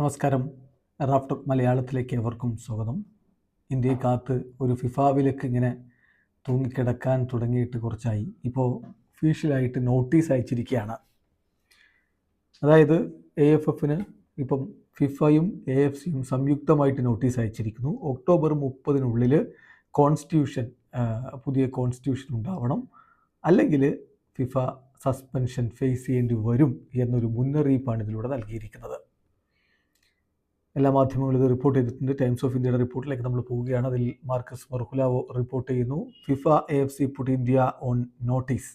നമസ്കാരം. റാഫ്റ്റ് മലയാളത്തിലേക്ക് എവർക്കും സ്വാഗതം. ഇന്ത്യയെ കാത്ത് ഒരു ഫിഫ വിലക്ക് ഇങ്ങനെ തൂങ്ങിക്കിടക്കാൻ തുടങ്ങിയിട്ട് കുറച്ചായി. ഇപ്പോൾ ഒഫീഷ്യലായിട്ട് നോട്ടീസ് അയച്ചിരിക്കുകയാണ്. അതായത് എ എഫ് എഫിന് ഇപ്പം ഫിഫയും എ എഫ് സിയും സംയുക്തമായിട്ട് നോട്ടീസ് അയച്ചിരിക്കുന്നു. ഒക്ടോബർ മുപ്പതിനുള്ളിൽ കോൺസ്റ്റിറ്റ്യൂഷൻ പുതിയ കോൺസ്റ്റിറ്റ്യൂഷൻ ഉണ്ടാവണം. അല്ലെങ്കിൽ ഫിഫ സസ്പെൻഷൻ ഫേസ് ചെയ്യേണ്ടി വരും എന്നൊരു മുന്നറിയിപ്പാണ് ഇതിലൂടെ നൽകിയിരിക്കുന്നത്. എല്ലാ മാധ്യമങ്ങളും ഇത് റിപ്പോർട്ട് ചെയ്തിട്ടുണ്ട്. ടൈംസ് ഓഫ് ഇന്ത്യയുടെ റിപ്പോർട്ടിലേക്ക് നമ്മൾ പോവുകയാണ്. അതിൽ മാർക്കസ് മർഹുലാവോ റിപ്പോർട്ട് ചെയ്യുന്നു. FIFA A F C put India on notice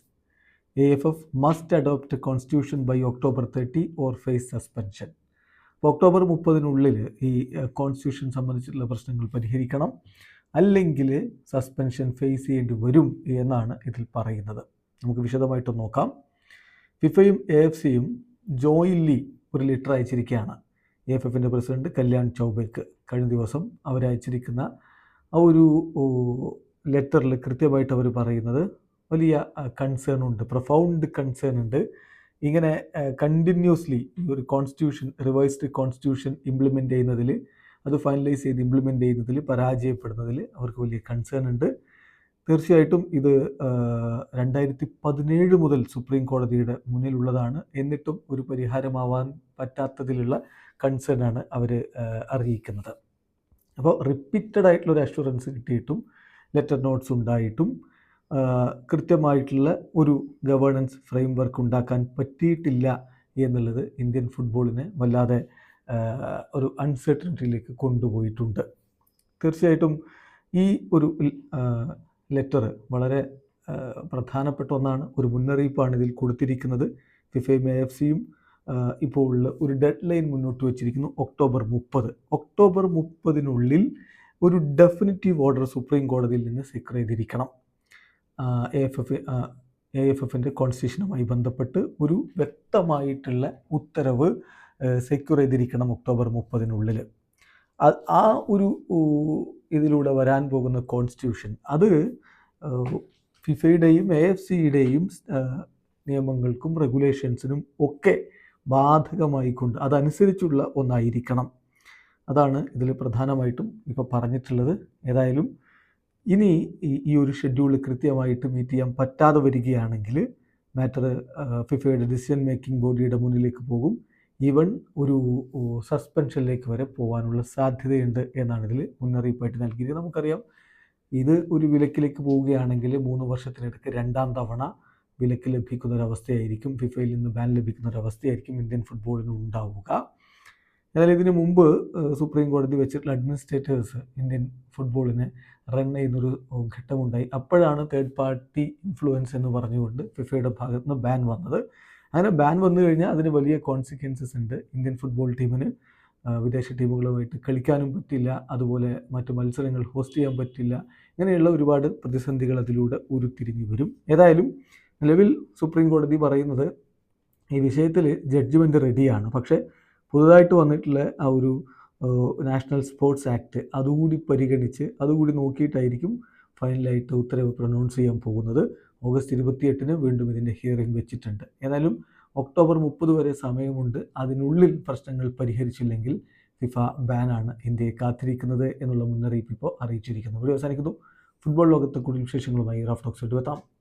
A F F must adopt constitution by October thirty or face suspension അപ്പോൾ ഒക്ടോബർ മുപ്പതിനുള്ളിൽ ഈ കോൺസ്റ്റിറ്റ്യൂഷൻ സംബന്ധിച്ചിട്ടുള്ള പ്രശ്നങ്ങൾ പരിഹരിക്കണം. അല്ലെങ്കിൽ സസ്പെൻഷൻ ഫേസ് ചെയ്യേണ്ടി വരും എന്നാണ് ഇതിൽ പറയുന്നത്. നമുക്ക് വിശദമായിട്ട് നോക്കാം. ഫിഫയും എ എഫ് സിയും ജോയിൻലി ഒരു ലെറ്റർ അയച്ചിരിക്കുകയാണ്. എഫ് എഫിന്റെ പ്രസിഡന്റ് കല്യാൺ ചൗബയ്ക്ക് കഴിഞ്ഞ ദിവസം അവരയച്ചിരിക്കുന്ന ആ ഒരു ലെറ്ററിൽ കൃത്യമായിട്ട് അവർ പറയുന്നത് വലിയ കൺസേൺ ഉണ്ട് പ്രൊഫൗണ്ട് കൺസേൺ ഉണ്ട്. ഇങ്ങനെ കണ്ടിന്യൂസ്ലി ഈ ഒരു കോൺസ്റ്റിറ്റ്യൂഷൻ റിവൈസ്ഡ് കോൺസ്റ്റിറ്റ്യൂഷൻ ഇംപ്ലിമെന്റ് ചെയ്യുന്നതിൽ അത് ഫൈനലൈസ് ചെയ്ത് ഇംപ്ലിമെന്റ് ചെയ്യുന്നതിൽ പരാജയപ്പെടുന്നതിൽ അവർക്ക് വലിയ കൺസേൺ ഉണ്ട്. തീർച്ചയായിട്ടും ഇത് രണ്ടായിരത്തി പതിനേഴ് മുതൽ സുപ്രീം കോടതിയുടെ മുന്നിലുള്ളതാണ്. എന്നിട്ടും ഒരു പരിഹാരമാവാൻ പറ്റാത്തതിലുള്ള കൺസേൺ ആണ് അവർ അറിയിക്കുന്നത്. അപ്പോൾ റിപ്പീറ്റഡ് ആയിട്ടുള്ള ഒരു അഷുറൻസ് കിട്ടിയിട്ടും ലെറ്റർ നോട്ട്സ് ഉണ്ടായിട്ടും കൃത്യമായിട്ടുള്ള ഒരു ഗവേണൻസ് ഫ്രെയിം വർക്ക് ഉണ്ടാക്കാൻ പറ്റിയിട്ടില്ല എന്നുള്ളത് ഇന്ത്യൻ ഫുട്ബോളിനെ വല്ലാതെ ഒരു അൺസെർട്ടനിറ്റിയിലേക്ക് കൊണ്ടുപോയിട്ടുണ്ട്. തീർച്ചയായിട്ടും ഈ ഒരു ലെറ്റർ വളരെ പ്രധാനപ്പെട്ട ഒന്നാണ്. ഒരു മുന്നറിയിപ്പാണ് ഇതിൽ കൊടുത്തിരിക്കുന്നത്. ഫിഫയും എ എഫ് സിയും ഇപ്പോൾ ഉള്ള ഒരു ഡെഡ് ലൈൻ മുന്നോട്ട് വച്ചിരിക്കുന്നു. ഒക്ടോബർ മുപ്പത്. ഒക്ടോബർ മുപ്പതിനുള്ളിൽ ഒരു ഡെഫിനിറ്റീവ് ഓർഡർ സുപ്രീം കോടതിയിൽ നിന്ന് സെക്യൂർ ചെയ്തിരിക്കണം. A F F A F എഫിന്റെ കോൺസ്റ്റിറ്റ്യൂഷനുമായി ബന്ധപ്പെട്ട് ഒരു വ്യക്തമായിട്ടുള്ള ഉത്തരവ് സെക്യൂർ ചെയ്തിരിക്കണം ഒക്ടോബർ മുപ്പതിനുള്ളിൽ ആ ഒരു ഇതിലൂടെ വരാൻ പോകുന്ന കോൺസ്റ്റിറ്റ്യൂഷൻ അത് ഫിഫയുടെയും എ എഫ് സിയുടെയും നിയമങ്ങൾക്കും റെഗുലേഷൻസിനും ഒക്കെ ബാധകമായിക്കൊണ്ട് അതനുസരിച്ചുള്ള ഒന്നായിരിക്കണം. അതാണ് ഇതിൽ പ്രധാനമായിട്ടും ഇപ്പോൾ പറഞ്ഞിട്ടുള്ളത്. ഏതായാലും ഇനി ഈ ഒരു ഷെഡ്യൂൾ കൃത്യമായിട്ട് മീറ്റ് ചെയ്യാൻ പറ്റാതെ വരികയാണെങ്കിൽ മാറ്റർ ഫിഫയുടെ ഡിസിഷൻ മേക്കിംഗ് ബോഡിയുടെ മുന്നിലേക്ക് പോകും. ഈവൻ ഒരു സസ്പെൻഷനിലേക്ക് വരെ പോകാനുള്ള സാധ്യതയുണ്ട് എന്നാണ് ഇതിൽ മുന്നറിയിപ്പായിട്ട് നൽകിയത് നമുക്കറിയാം ഇത് ഒരു വിലക്കിലേക്ക് പോവുകയാണെങ്കിൽ മൂന്ന് വർഷത്തിനിടയ്ക്ക് രണ്ടാം തവണ വിലക്ക് ലഭിക്കുന്ന ഒരവസ്ഥയായിരിക്കും ഫിഫയിൽ നിന്ന് ബാൻ ലഭിക്കുന്ന ഒരവസ്ഥയായിരിക്കും ഇന്ത്യൻ ഫുട്ബോളിന് ഉണ്ടാവുക. എന്നാൽ ഇതിനു മുമ്പ് സുപ്രീം കോടതി വെച്ചിട്ടുള്ള അഡ്മിനിസ്ട്രേറ്റേഴ്സ് ഇന്ത്യൻ ഫുട്ബോളിനെ റൺ ചെയ്യുന്നൊരു ഘട്ടമുണ്ടായി. അപ്പോഴാണ് തേർഡ് പാർട്ടി ഇൻഫ്ലുവൻസ് എന്ന് പറഞ്ഞുകൊണ്ട് ഫിഫയുടെ ഭാഗത്ത് നിന്ന് ബാൻ വന്നത്. അങ്ങനെ ബാൻ വന്നു കഴിഞ്ഞാൽ അതിന് വലിയ കോൺസിക്വൻസസ് ഉണ്ട് ഇന്ത്യൻ ഫുട്ബോൾ ടീമിന് വിദേശ ടീമുകളുമായിട്ട് കളിക്കാനും പറ്റില്ല അതുപോലെ മറ്റ് മത്സരങ്ങൾ ഹോസ്റ്റ് ചെയ്യാൻ പറ്റില്ല ഇങ്ങനെയുള്ള ഒരുപാട് പ്രതിസന്ധികൾ അതിലൂടെ ഉരുത്തിരിഞ്ഞു വരും. ഏതായാലും നിലവിൽ സുപ്രീം കോടതി പറയുന്നത് ഈ വിഷയത്തിൽ ജഡ്ജ്മെന്റ് റെഡിയാണ് പക്ഷേ പുതുതായിട്ട് വന്നിട്ടുള്ള ആ ഒരു നാഷണൽ സ്പോർട്സ് ആക്ട് അതുകൂടി പരിഗണിച്ച് അതുകൂടി നോക്കിയിട്ടായിരിക്കും ഫൈനലായിട്ട് ഉത്തരവ് പ്രൊനൗൺസ് ചെയ്യാൻ പോകുന്നത്. ഓഗസ്റ്റ് ഇരുപത്തിയെട്ടിന് വീണ്ടും ഇതിന്റെ ഹിയറിംഗ് വെച്ചിട്ടുണ്ട്. ഏതായാലും ഒക്ടോബർ മുപ്പത് വരെ സമയമുണ്ട്. അതിനുള്ളിൽ പ്രശ്നങ്ങൾ പരിഹരിച്ചില്ലെങ്കിൽ ഫിഫ ബാനാണ് ഇന്ത്യയെ കാത്തിരിക്കുന്നത് എന്നുള്ള മുന്നറിയിപ്പ് ഇപ്പോൾ അറിയിച്ചിരിക്കുന്നു. ഇവിടെ അവസാനിക്കുന്നു. ഫുട്ബോൾ ലോകത്തെ കൂടുതൽ വിശേഷങ്ങളുമായി റാഫ് ടോക്സ് എത്താം.